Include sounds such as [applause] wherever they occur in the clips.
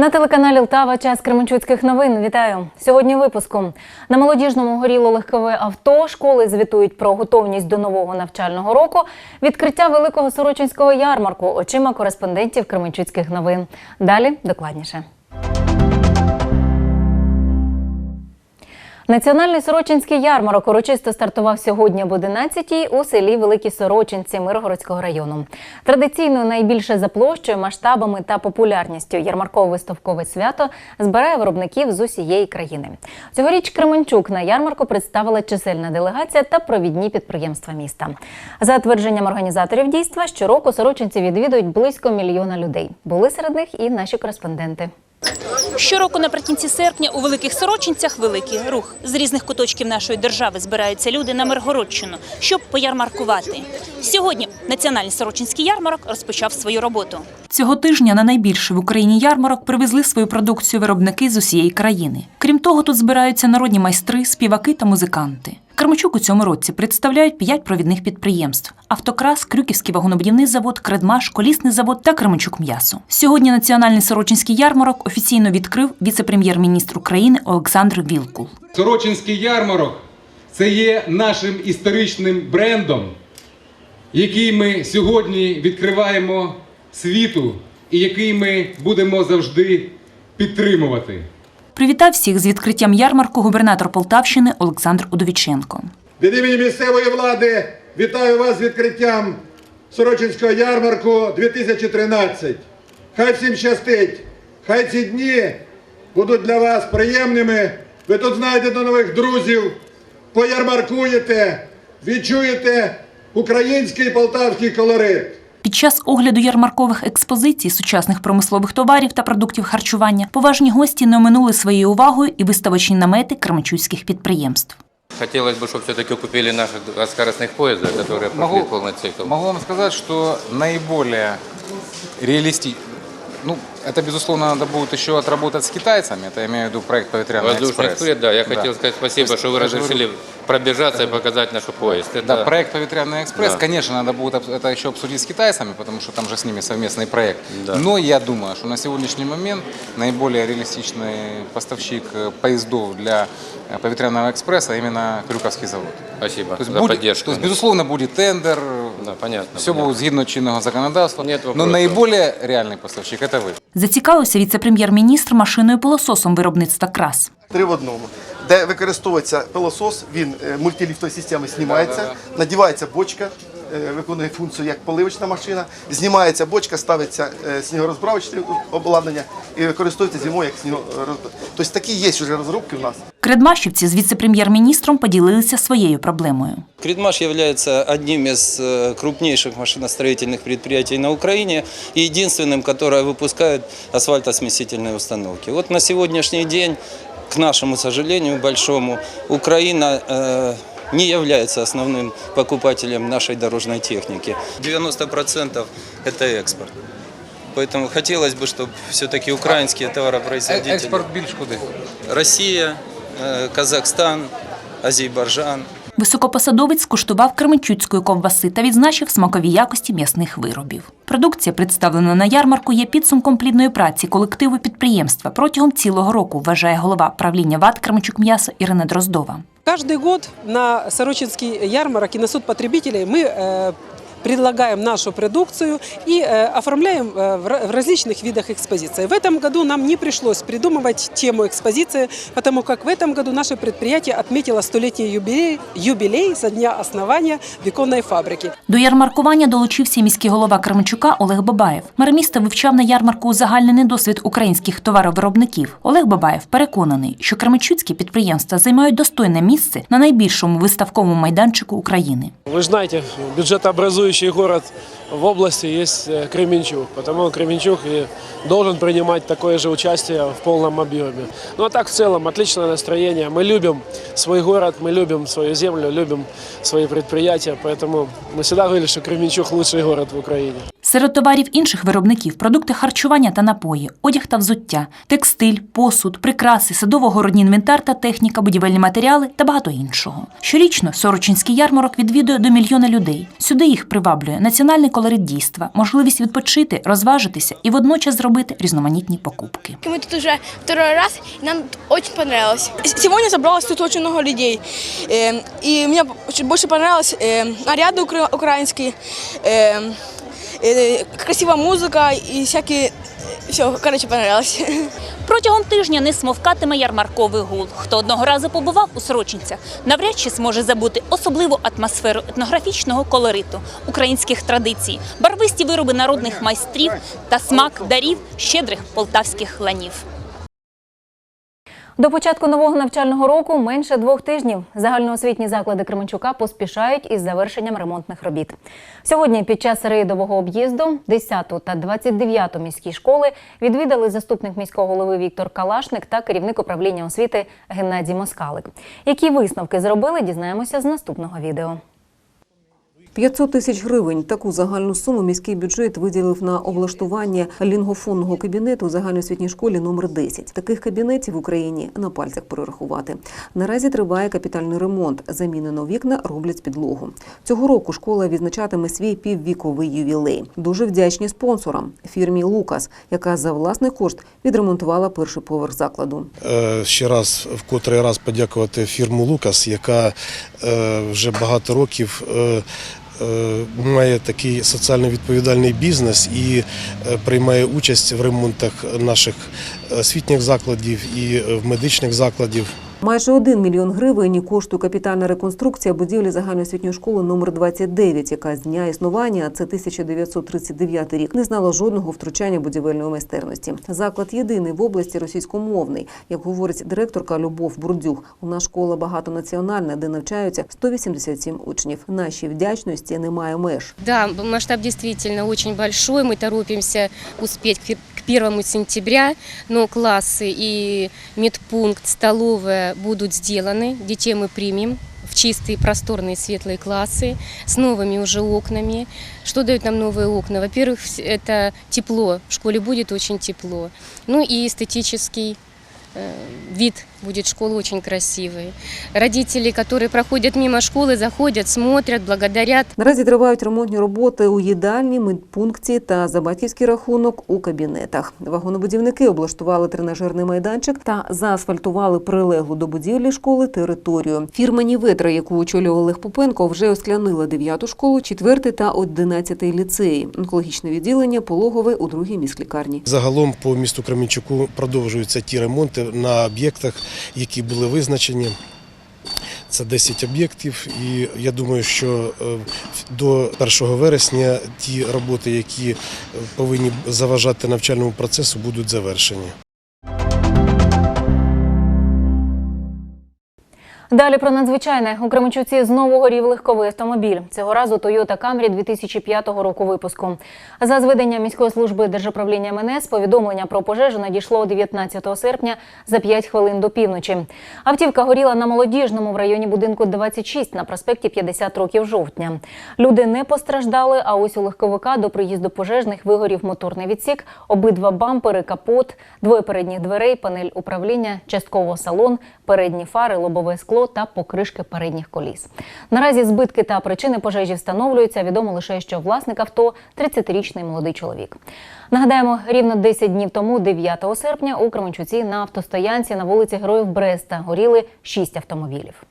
На телеканалі Лтава час Кременчуцьких новин. Вітаю сьогодні. Випуску на молодіжному горіло легкове авто. Школи звітують про готовність до нового навчального року. Відкриття великого сорочинського ярмарку. Очима кореспондентів Кременчуцьких новин. Далі докладніше. Національний Сорочинський ярмарок урочисто стартував сьогодні об 11-й у селі Великі Сорочинці Миргородського району. Традиційно найбільше за площею, масштабами та популярністю ярмарково-виставкове свято збирає виробників з усієї країни. Цьогоріч Кременчук на ярмарку представила чисельна делегація та провідні підприємства міста. За твердженням організаторів дійства, щороку сорочинці відвідують близько мільйона людей. Були серед них і наші кореспонденти. Щороку наприкінці серпня у Великих Сорочинцях великий рух. З різних куточків нашої держави збираються люди на Миргородщину, щоб поярмаркувати. Сьогодні Національний Сорочинський ярмарок розпочав свою роботу. Цього тижня на найбільший в Україні ярмарок привезли свою продукцію виробники з усієї країни. Крім того, тут збираються народні майстри, співаки та музиканти. Кармачук у цьому році представляють п'ять провідних підприємств: Автокрас, Крюківський вагонобудівний завод, Кредмаш, Колісний завод та Кременчук М'ясо. Сьогодні Національний Сорочинський ярмарок офіційно відкрив віце-прем'єр-міністр України Олександр Вілкул. Сорочинський ярмарок це є нашим історичним брендом, який ми сьогодні відкриваємо світу і який ми будемо завжди підтримувати. Привітав всіх з відкриттям ярмарку губернатор Полтавщини Олександр Удовіченко. Від імені місцевої влади вітаю вас з відкриттям Сорочинського ярмарку 2013. Хай всім щастить, хай ці дні будуть для вас приємними. Ви тут знайдете нових друзів, поярмаркуєте, відчуєте український полтавський колорит. Під час огляду ярмаркових експозицій сучасних промислових товарів та продуктів харчування поважні гості не оминули своєю увагою і виставочні намети кременчуцьких підприємств. Хотелось бы, чтобы все-таки купили наших скоростных поезда, которые прошли Могу, полный цикл. могу вам сказать, что наиболее реалистично, ну, это, безусловно, надо будет еще отработать с китайцами, это я имею в виду проект «Поветряный Воздушный экспресс». экспресс, да, я хотел сказать спасибо, есть, что вы разрешили говорю, пробежаться и показать наш поезд. Это, Да, проект «Поветряный экспресс», Да. конечно, надо будет это еще обсудить с китайцами, потому что там же с ними совместный проект. Да. Но я думаю, что на сегодняшний момент наиболее реалистичный поставщик э, поездов для э, «Поветряного экспресса» именно Крюковский завод. Спасибо То есть, за будет- поддержку. то есть, безусловно, будет тендер, Да, понятно. все понятно. будет згідно чинного законодавства, Нет но вопросов. наиболее реальный поставщик – это вы. Зацікавився віце-прем'єр-міністр машиною пилососом виробництва крас. Три в одному. Де використовується пилосос, він е, мультиліфтової системи знімається, надівається бочка, е, виконує функцію як поливочна машина, знімається бочка, ставиться е, снігорозбравочне обладнання і використовується зимою як снігорозбравочне. Тобто такі є вже розробки в нас. Кредмашівці з віце-прем'єр-міністром поділилися своєю проблемою. Кредмаш является одним из э, крупнейших машиностроительных предприятий на Украине и единственным, которое выпускает асфальтосмесительные установки. Вот на сегодняшний день, к нашему сожалению большому, Украина э, не является основным покупателем нашей дорожной техники. 90% это экспорт. Поэтому хотелось бы, чтобы все-таки украинские товаропроизводители... Експорт більш куди? Россия, э, Казахстан, Азербайджан, Високопосадовець скуштував кременчуцької ковбаси та відзначив смакові якості м'ясних виробів. Продукція, представлена на ярмарку, є підсумком плідної праці колективу підприємства протягом цілого року, вважає голова правління ВАТ Кременчук м'ясо Ірина Дроздова. Каждый год на Сорочинский ярмарок и на суд потребителей мы э, предлагаем нашу продукцию и э, оформляем э, в ра- в различных видах экспозиции. В этом году нам не пришлось придумывать тему экспозиции, потому как в этом году наше предприятие отметило столетний юбилей, юбилей со дня основания беконной фабрики. До ярмаркування долучився і міський голова Кременчука Олег Бабаєв. Мер міста вивчав на ярмарку узагальнений досвід українських товаровиробників. Олег Бабаєв переконаний, що кременчуцькі підприємства займають достойне місце на найбільшому виставковому майданчику України. Вы же знаете, бюджетообразующий город в области есть э, Кременчуг, потому Кременчуг и должен принимать такое же участие в полном объеме. Ну а так в целом отличное настроение. Мы любим свой город, мы любим свою землю, любим свои предприятия, поэтому мы всегда говорили, что Кременчуг лучший город в Украине. Серед товарів інших виробників продукти харчування та напої, одяг та взуття, текстиль, посуд, прикраси, садово-городній інвентар та техніка, будівельні матеріали та багато іншого. Щорічно Сорочинський ярмарок відвідує до мільйона людей. Сюди їх приваблює національний колорит дійства, можливість відпочити, розважитися і водночас зробити різноманітні покупки. Мы тут уже второй раз, и нам тут очень понравилось. С- Сегодня собралось тут очень много людей. Э, И мне очень больше понравилось э, наряды укра- украинские, э, э, красивая музыка и всякие... Все, короче, понравилось. [laughs] Протягом тижня не смовкатиме ярмарковий гул. Хто одного разу побував у Сорочинцях, навряд чи зможе забути особливу атмосферу етнографічного колориту, українських традицій, барвисті вироби народних майстрів та смак дарів щедрих полтавських ланів. До початку нового навчального року менше двох тижнів. Загальноосвітні заклади Кременчука поспішають із завершенням ремонтних робіт. Сьогодні під час рейдового об'їзду 10 та 29 міські школи відвідали заступник міського голови Віктор Калашник та керівник управління освіти Геннадій Москалик. Які висновки зробили, дізнаємося з наступного відео. 500 тисяч гривень. Таку загальну суму міський бюджет виділив на облаштування лінгофонного кабінету у загальноосвітній школі номер 10. Таких кабінетів в Україні на пальцях перерахувати. Наразі триває капітальний ремонт. Замінено вікна, роблять підлогу. Цього року школа відзначатиме свій піввіковий ювілей. Дуже вдячні спонсорам фірмі Лукас, яка за власний кошт відремонтувала перший поверх закладу. Е, ще раз в котрий раз подякувати фірму Лукас, яка вже багато років е, е, має такий соціально відповідальний бізнес і е, приймає участь в ремонтах наших освітніх закладів і е, в медичних закладів. Майже 1 мільйон гривень коштує капітальна реконструкція будівлі загальноосвітньої школи номер 29, яка з дня існування, це 1939 рік, не знала жодного втручання будівельної майстерності. Заклад єдиний в області російськомовний. Як говорить директорка Любов Бурдюх, у нас школа багатонаціональна, де навчаються 187 учнів. Нашій вдячності немає меж. Да, масштаб действительно очень большой. Мы торопимся успеть к к 1 сентября, но классы и медпункт, столовая будут сделаны. Детей мы примем в чистые, просторные, светлые классы с новыми уже окнами. Что дают нам новые окна? Во-первых, вс- это тепло. В школе будет очень тепло. Ну и эстетический э, вид будет школы очень красивый. Родители, которые проходят мимо школы, заходят, смотрят, благодарят. Наразі тривають ремонтні роботи у їдальні, медпункті та за батьківський рахунок у кабінетах. Вагонобудівники облаштували тренажерний майданчик та заасфальтували прилеглу до будівлі школи територію. Фірма Ніветра, яку очолює Олег Попенко, вже осклянила 9 школу, 4 та 11 ліцеї, онкологічне відділення, пологове у другій міськлікарні. Загалом по місту Кременчуку продовжуються ті ремонти на об'єктах, які були визначені. Це 10 об'єктів, і я думаю, що е, до 1 вересня ті роботи, які е, повинні заважати навчальному процесу, будуть завершені. Далі про надзвичайне у Кременчуці знову горів легковий автомобіль. Цього разу Toyota Camry 2005 року випуску. За зведення міської служби держуправління МНС повідомлення про пожежу надійшло 19 серпня за 5 хвилин до півночі. Автівка горіла на молодіжному в районі будинку 26 на проспекті 50 років жовтня. Люди не постраждали. А ось у легковика до приїзду пожежних вигорів моторний відсік, обидва бампери, капот, двоє передніх дверей, панель управління, частково салон, передні фари, лобове скло та покришки передніх коліс. Наразі збитки та причини пожежі встановлюються. Відомо лише, що власник авто 30-річний молодий чоловік. Нагадаємо, рівно 10 днів тому, 9 серпня, у Кременчуці на автостоянці на вулиці Героїв Бреста горіли 6 автомобілів.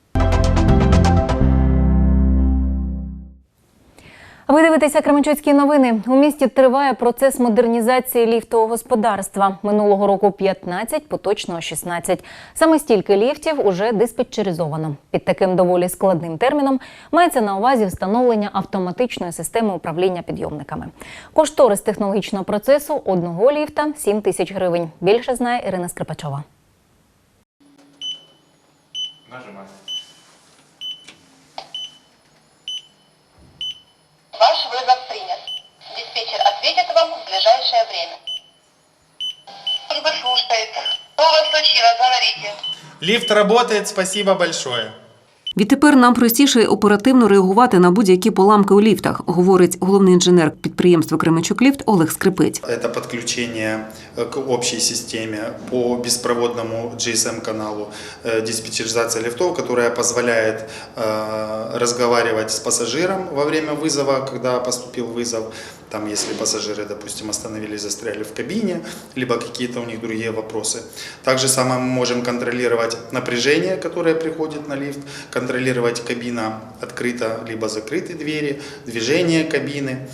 Ви дивитеся Кременчуцькі новини. У місті триває процес модернізації ліфтового господарства. Минулого року 15, поточного 16. Саме стільки ліфтів уже диспетчеризовано. Під таким доволі складним терміном мається на увазі встановлення автоматичної системи управління підйомниками. Кошторис технологічного процесу одного ліфта 7 тисяч гривень. Більше знає Ірина Скрипачова. Нажимай. Ваш вызов принят. Диспетчер ответит вам в ближайшее время. Служба слушает. Что у вас случилось? Говорите. Лифт работает, спасибо большое. Відтепер нам простіше оперативно реагувати на будь-які поламки у ліфтах, говорить головний інженер підприємства Кременчук-Ліфт Олег Скрипець. Это подключение э, к общей системе по беспроводному GSM-каналу э, диспетчеризация лифтов, которая позволяет э, разговаривать с пассажиром во время вызова, когда поступил вызов. Там, если пассажиры, допустим, остановились, застряли в кабине, либо какие-то у них другие вопросы. Также самое мы можем контролировать напряжение, которое приходит на лифт, контролировать кабина открыта либо закрыты двери, движение кабины.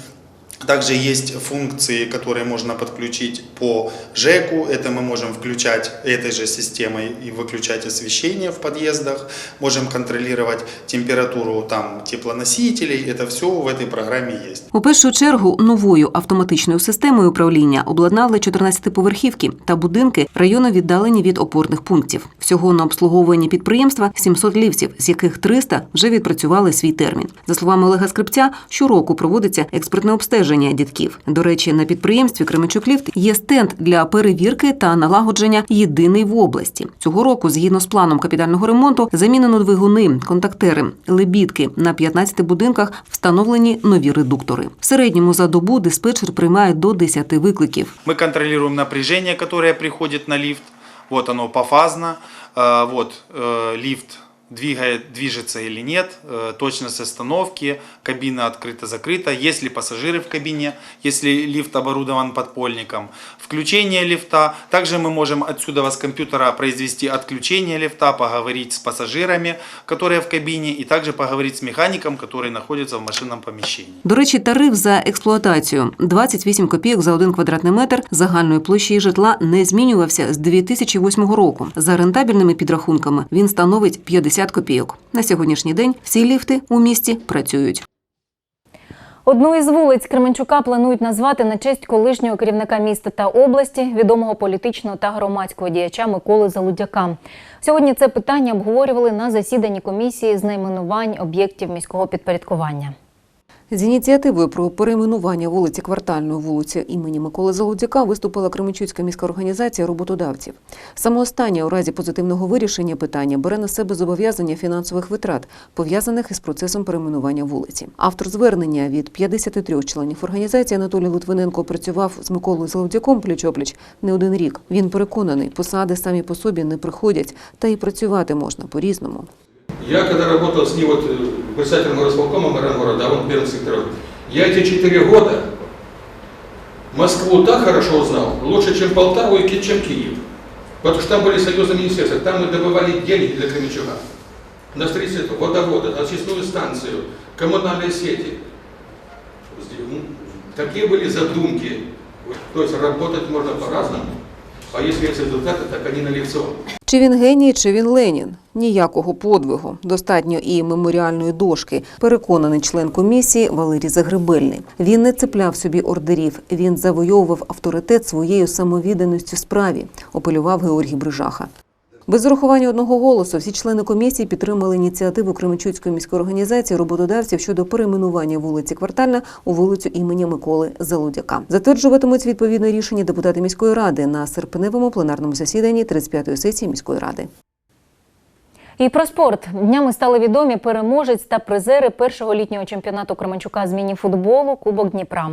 Также есть функции, которые можно подключить по ЖЭКу. Это мы можем включать этой же системой и выключать освещение в подъездах. Можем контролировать температуру там теплоносителей. Это все в этой программе есть. У першу чергу новою автоматичною системою управління обладнали 14-поверхівки та будинки району віддалені від опорних пунктів. Всього на обслуговуванні підприємства 700 ліфтів, з яких 300 вже відпрацювали свій термін. За словами Олега Скрипця, щороку проводиться експертне обстеження дітків. До речі, на підприємстві Кременчук-Ліфт є стенд для перевірки та налагодження єдиний в області. Цього року, згідно з планом капітального ремонту, замінено двигуни, контактери, лебідки. На 15 будинках встановлені нові редуктори. В середньому за добу диспетчер приймає до 10 викликів. Мы контролируем напряжение, которое приходит на лифт. Вот оно пофазно. Э, Вот э, лифт двигает, движется или нет, э, точность остановки, кабина открыта-закрыта, есть ли пассажиры в кабине, если лифт оборудован подпольником, включение лифта. Также мы можем отсюда с компьютера произвести отключение лифта, поговорить с пассажирами, которые в кабине, и также поговорить с механиком, который находится в машинном помещении. До речі, тариф за експлуатацію 28 копійок за один квадратний метр загальної площі житла не змінювався з 2008 року. За рентабельними підрахунками він становить 50 копійок. На сьогоднішній день всі ліфти у місті працюють. Одну із вулиць Кременчука планують назвати на честь колишнього керівника міста та області, відомого політичного та громадського діяча Миколи Залудяка. Сьогодні це питання обговорювали на засіданні комісії з найменувань об'єктів міського підпорядкування. З ініціативою про перейменування вулиці Квартальної вулиці імені Миколи Залудяка виступила Кременчуцька міська організація роботодавців. Саме остання у разі позитивного вирішення питання бере на себе зобов'язання фінансових витрат, пов'язаних із процесом перейменування вулиці. Автор звернення від 53 членів організації Анатолій Литвиненко працював з Миколою Залудяком пліч-опліч не один рік. Він переконаний, посади самі по собі не приходять, та й працювати можна по-різному. Я когда работал с ним вот э, председателем горосполкома мэра города, а он первым сектором, я эти четыре года Москву так хорошо знал, лучше, чем Полтаву и чем Киев. Потому что там были союзы министерства, там мы добывали деньги для Кременчуга. На строительство водовода, очистную станцию, коммунальные сети. Такие были задумки. То есть работать можно по-разному, а якщо є результати, так они налицо. Чи він геній, чи він Ленін? Ніякого подвигу. Достатньо і меморіальної дошки. Переконаний член комісії Валерій Загребельний. Він не цепляв собі ордерів. Він завойовував авторитет своєю самовідданістю справі. Опелював Георгій Брижаха. Без урахування одного голосу всі члени комісії підтримали ініціативу Кременчуцької міської організації роботодавців щодо перейменування вулиці Квартальна у вулицю імені Миколи Залудяка. Затверджуватимуть відповідне рішення депутати міської ради на серпневому пленарному засіданні 35-ї сесії міської ради. І про спорт днями стали відомі переможець та призери першого літнього чемпіонату Кременчука з міні-футболу Кубок Дніпра.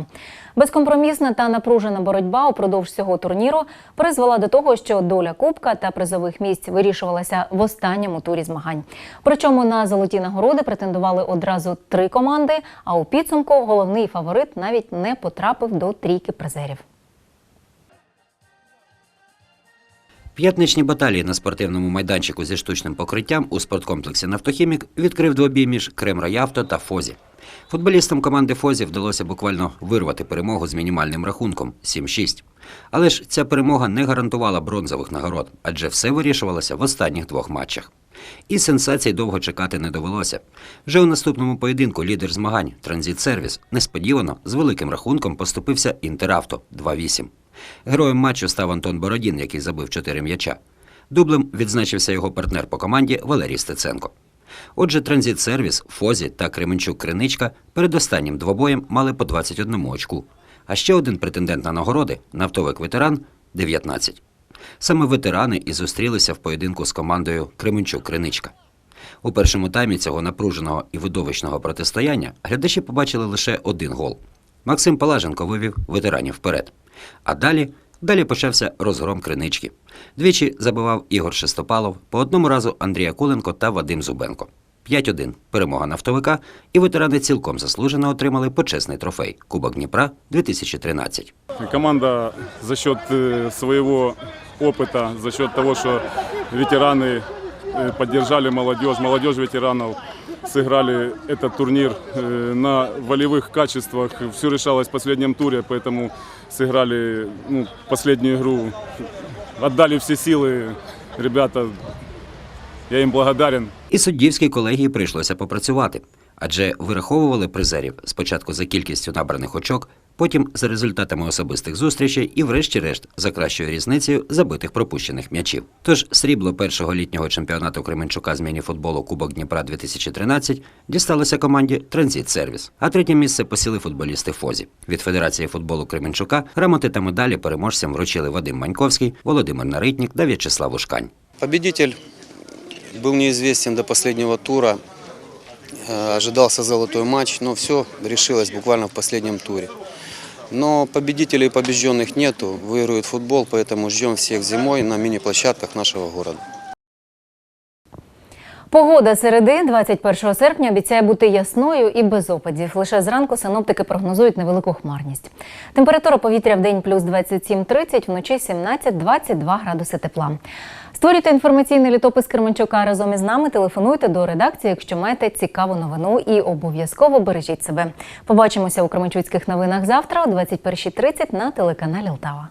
Безкомпромісна та напружена боротьба упродовж цього турніру призвела до того, що доля кубка та призових місць вирішувалася в останньому турі змагань. Причому на золоті нагороди претендували одразу три команди. А у підсумку головний фаворит навіть не потрапив до трійки призерів. П'ятничні баталії на спортивному майданчику зі штучним покриттям у спорткомплексі Нафтохімік відкрив двобій між Кремрайавто та Фозі. Футболістам команди Фозі вдалося буквально вирвати перемогу з мінімальним рахунком 7-6. Але ж ця перемога не гарантувала бронзових нагород, адже все вирішувалося в останніх двох матчах. І сенсацій довго чекати не довелося. Вже у наступному поєдинку лідер змагань Транзит Сервіс несподівано з великим рахунком поступився Інтеравто 2-8. Героєм матчу став Антон Бородін, який забив 4 м'яча. Дублем відзначився його партнер по команді Валерій Стеценко. Отже, Транзит Сервіс, Фозі та Кременчук Криничка перед останнім двобоєм мали по 21 очку. А ще один претендент на нагороди нафтовик ветеран 19. Саме ветерани і зустрілися в поєдинку з командою Кременчук Криничка. У першому таймі цього напруженого і видовищного протистояння глядачі побачили лише один гол. Максим Палаженко вивів ветеранів вперед. А далі, далі почався розгром кринички. Двічі забивав Ігор Шестопалов, по одному разу Андрій Акуленко та Вадим Зубенко. 5-1 перемога нафтовика, і ветерани цілком заслужено отримали почесний трофей Кубок Дніпра 2013. Команда за счет э, своего опыта, за счет того, что ветераны э, поддержали молодежь, молодежь ветеранов, сыграли этот турнир э, на волевых качествах. Все решалось в последнем туре, поэтому сыграли ну, последнюю игру, отдали все силы. Ребята, я им благодарен. І суддівській колегії прийшлося попрацювати, адже вираховували призерів спочатку за кількістю набраних очок, потім за результатами особистих зустрічей і, врешті-решт, за кращою різницею забитих пропущених м'ячів. Тож срібло першого літнього чемпіонату Кременчука з міні-футболу Кубок Дніпра 2013 дісталося команді Транзит Сервіс. А третє місце посіли футболісти Фозі. Від Федерації футболу Кременчука грамоти та медалі переможцям вручили Вадим Маньковський, Володимир Наритнік та В'ячеслав Ушкань. Победитель был неизвестен до последнего тура. Э, Ожидался золотой матч, но все решилось буквально в последнем туре. Но победителей и побежденных нету, выигрывает футбол, поэтому ждем всех зимой на мини-площадках нашего города. Погода середи 21 серпня обіцяє бути ясною і без опадів. Лише зранку синоптики прогнозують невелику хмарність. Температура повітря в день плюс 27-30, вночі 17-22 градуси тепла. Створюйте інформаційний літопис Керманчука разом із нами. Телефонуйте до редакції, якщо маєте цікаву новину, і обов'язково бережіть себе. Побачимося у Кременчуцьких новинах завтра о 21.30 на телеканалі Лтава.